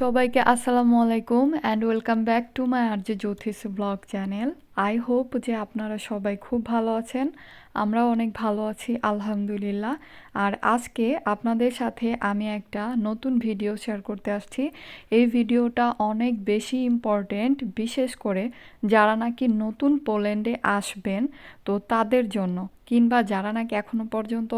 সবাইকে আসসালামু আলাইকুম and welcome back to my Arya Jyotish blog channel I hope যে আপনারা সবাই খুব ভালো আছেন। আমরাও অনেক ভালো আছি, আলহামদুলিল্লাহ। আর আজকে আপনাদের সাথে আমি একটা নতুন ভিডিও শেয়ার করতে আসছি। এই ভিডিওটা অনেক বেশি ইম্পর্টেন্ট বিশেষ করে যারা নাকি নতুন পোল্যান্ডে আসবেন, তো তাদের জন্য। কিংবা যারা নাকি এখনও পর্যন্ত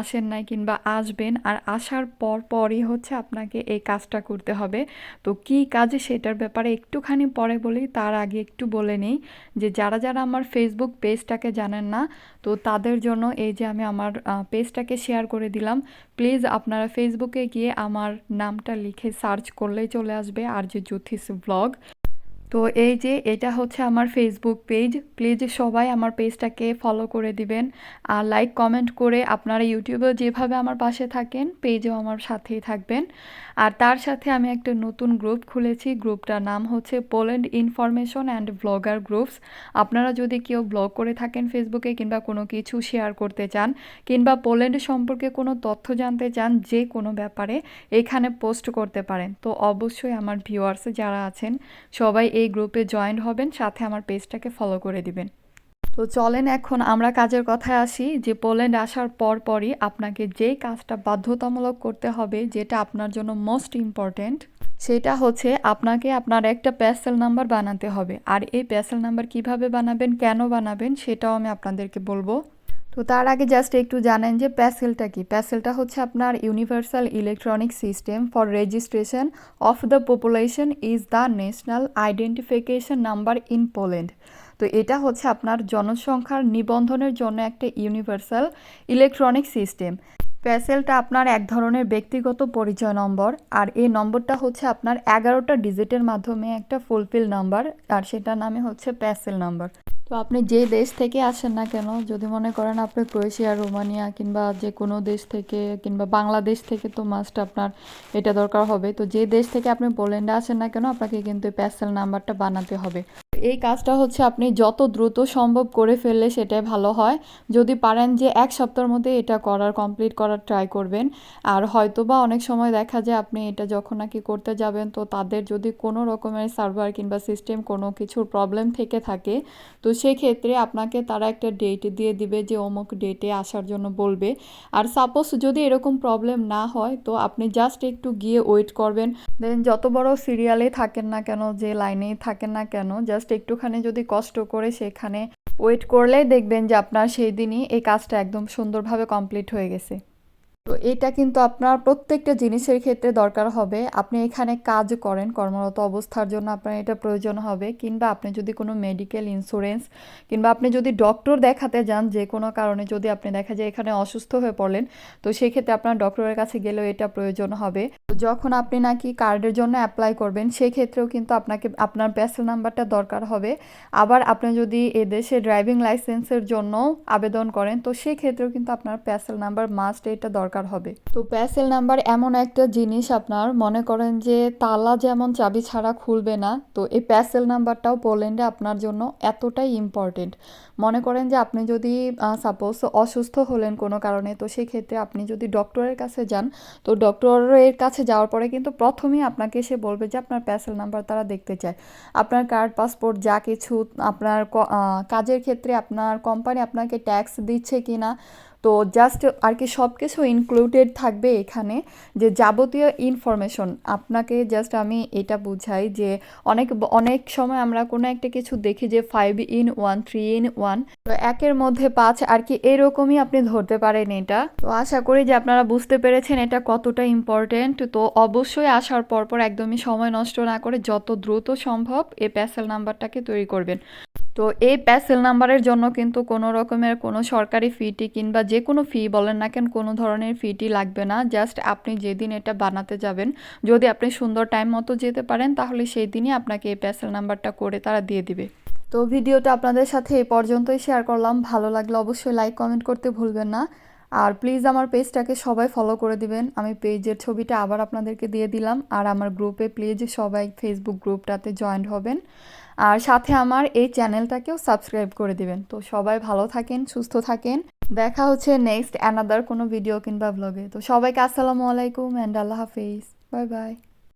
আসেন নাই কিংবা আসবেন, আর আসার পর পরই হচ্ছে আপনাকে এই কাজটা করতে হবে। তো কি কাজে সেটার ব্যাপারে একটুখানি পরে বলি, তার আগে একটু বলে নিই যে যারা যারা আমার ফেসবুক পেজটাকে জানেন না, তো তাদের জন্য এই যে আমি আমার পেজটাকে শেয়ার করে দিলাম প্লিজ আপনারা ফেসবুকে গিয়ে আমার নামটা লিখে সার্চ করলেই চলে আসবে, আর যে জ্যোতিষ ব্লগ তো এই যে এটা হচ্ছে আমার ফেসবুক পেজ প্লিজ সবাই আমার পেজটাকে ফলো করে দিবেন। আর লাইক কমেন্ট করে আপনারা ইউটিউবেও যেভাবে আমার পাশে থাকেন পেজেও আমার সাথেই থাকবেন। আর তার সাথে আমি একটা নতুন গ্রুপ খুলেছি। গ্রুপটার নাম হচ্ছে Poland information and blogger groups আপনারা যদি কেউ ব্লগ করে থাকেন ফেসবুকে কিংবা কোনো কিছু শেয়ার করতে চান, কিংবা পোল্যান্ড সম্পর্কে কোনো তথ্য জানতে চান যে কোনো ব্যাপারে, এখানে পোস্ট করতে পারেন। তো অবশ্যই আমার ভিউয়ার্স যারা আছেন, সবাই এই গ্রুপে জয়েন হবেন, সাথে আমার পেজটাকে ফলো করে দিবেন। তো চলেন এখন আমরা কাজের কথায় আসি, যে পোল্যান্ড আসার পর পরই আপনাকে যে কাজটা বাধ্যতামূলক করতে হবে, যেটা আপনার জন্য মোস্ট ইম্পর্ট্যান্ট সেটা হচ্ছে আপনাকে আপনার একটা প্যাসেল নাম্বার বানাতে হবে। আর এই প্যাসেল নাম্বার কীভাবে বানাবেন, কেন বানাবেন, সেটাও আমি আপনাদেরকে বলব। তো তার আগে জাস্ট একটু জানেন যে প্যাসেলটা কি? প্যাসেলটা হচ্ছে আপনার universal electronic system for registration of the population is the national identification number in Poland তো এটা হচ্ছে আপনার জনসংখ্যার নিবন্ধনের জন্য একটা ইউনিভার্সাল ইলেকট্রনিক সিস্টেম প্যাসেলটা আপনার এক ধরনের ব্যক্তিগত পরিচয় নম্বর, আর এই নম্বরটা হচ্ছে আপনার এগারোটা ডিজিটের মাধ্যমে একটা ফুলফিল নাম্বার আর সেটার নামে হচ্ছে প্যাসেল নাম্বার তো আপনি যে দেশ থেকে আসেন না কেন, যদি মনে করেন আপনি ক্রোয়েশিয়া, রোমানিয়া কিংবা যে কোনো দেশ থেকে কিংবা বাংলাদেশ থেকে তো মাস্ট আপনার এটা দরকার হবে। তো যে দেশ থেকে আপনি পোল্যান্ডে আসেন না কেন, আপনাকে কিন্তু এই প্যাসেল নাম্বারটা বানাতে হবে। এই কাজটা হচ্ছে আপনি যত দ্রুত সম্ভব করে ফেললে সেটাই ভালো হয়। যদি পারেন যে এক সপ্তাহের মধ্যে এটা করার কমপ্লিট করার ট্রাই করবেন। আর হয়তো বা অনেক সময় দেখা যায় আপনি এটা যখন নাকি করতে যাবেন, তো তাদের যদি কোনো রকমের সার্ভার কিংবা সিস্টেম কোনো কিছুর প্রবলেম থেকে থাকে, তো সেক্ষেত্রে আপনাকে তারা একটা ডেট দিয়ে দিবে যে অমুক ডেটে আসার জন্য বলবে। আর সাপোজ যদি এরকম প্রবলেম না হয়, তো আপনি জাস্ট একটু গিয়ে ওয়েট করবেন। দেন যত বড় সিরিয়ালে থাকেন না কেন, যে লাইনেই থাকেন না কেন জাস্ট একটুখানি যদি কষ্ট করে সেখানে ওয়েট করলেই দেখবেন যে আপনার সেই দিনই এই কাজটা একদম সুন্দরভাবে কমপ্লিট হয়ে গেছে। তো এটা কিন্তু আপনার প্রত্যেকটা জিনিসের ক্ষেত্রে দরকার হবে। আপনি এখানে কাজ করেন, কর্মরত অবস্থার জন্য আপনার এটা প্রয়োজন হবে। কিংবা আপনি যদি কোনো মেডিকেল ইন্স্যুরেন্স কিংবা আপনি যদি ডক্টর দেখাতে যান যে কোনো কারণে যদি আপনি দেখা যায় এখানে অসুস্থ হয়ে পড়লেন, তো সেক্ষেত্রে আপনার ডক্টরের কাছে গেলেও এটা প্রয়োজন হবে। যখন আপনি নাকি কার্ডের জন্য অ্যাপ্লাই করবেন, সেক্ষেত্রেও কিন্তু আপনাকে, আপনার প্যাসেল নাম্বারটা দরকার হবে। আবার আপনি যদি এদেশে ড্রাইভিং লাইসেন্সের জন্য আবেদন করেন, তো সেক্ষেত্রেও কিন্তু আপনার প্যাসেল নাম্বার মাস্ট এটা দরকার হবে। তো প্যাসেল নাম্বার এমন একটা জিনিস আপনার মনে করেন যে তালা যেমন চাবি ছাড়া খুলবে না, তো এই প্যাসেল নাম্বারটাও পোল্যান্ডে আপনার জন্য এতটাই ইম্পর্টেন্ট মনে করেন যে আপনি যদি সাপোজ অসুস্থ হলেন কোনো কারণে, তো সেক্ষেত্রে আপনি যদি ডক্টরের কাছে যান, তো ডক্টরের কাছে যাওয়ার পরে কিন্তু প্রথমেই আপনাকে সে বলবে যে আপনার প্যাসেল নাম্বার তারা দেখতে চায়। আপনার কার্ড, পাসপোর্ট যা কিছু, আপনার কাজের ক্ষেত্রে আপনার কোম্পানি আপনাকে ট্যাক্স দিচ্ছে কি না তো জাস্ট আর কি সব কিছু ইনক্লুডেড থাকবে এখানে যে যাবতীয় ইনফরমেশন আপনাকে জাস্ট আমি এটা বুঝাই যে অনেক অনেক সময় আমরা কোনো একটা কিছু দেখি যে five in one three in one তো একের মধ্যে পাঁচ আর কি এরকমই আপনি ধরতে পারেন এটা। তো আশা করি যে আপনারা বুঝতে পেরেছেন এটা কতটা ইম্পর্টেন্ট তো অবশ্যই আসার পরপর একদমই সময় নষ্ট না করে যত দ্রুত সম্ভব এ প্যাসেল নাম্বারটাকে তৈরি করবেন। তো এই প্যাসেল নাম্বারের জন্য কিন্তু কোনো রকমের কোনো সরকারি ফিটি কিংবা যে কোনো ফি বলেন না কেন, কোনো ধরনের ফিটি লাগবে না। জাস্ট আপনি যেদিন এটা বানাতে যাবেন, যদি আপনি সুন্দর টাইম মতো যেতে পারেন, তাহলে সেই দিনই আপনাকে এই প্যাসেল নাম্বারটা করে তারা দিয়ে দিবে। তো ভিডিওটা আপনাদের সাথে এই পর্যন্তই শেয়ার করলাম। ভালো লাগলে অবশ্যই লাইক, কমেন্ট করতে ভুলবেন না। আর প্লিজ আমার পেজটাকে সবাই ফলো করে দিবেন। আমি পেজের ছবিটা আবার আপনাদেরকে দিয়ে দিলাম। আর আমার গ্রুপে প্লিজ সবাই ফেসবুক গ্রুপটাতে জয়েন্ট হবেন। আর সাথে আমার এই চ্যানেলটাকেও সাবস্ক্রাইব করে দিবেন। তো সবাই ভালো থাকেন, সুস্থ থাকেন। দেখা হচ্ছে নেক্সট অ্যানাদার কোনো ভিডিও কিংবা ব্লগে তো সবাইকে আসসালামু আলাইকুম অ্যান্ড আল্লাহ হাফিজ। Bye bye.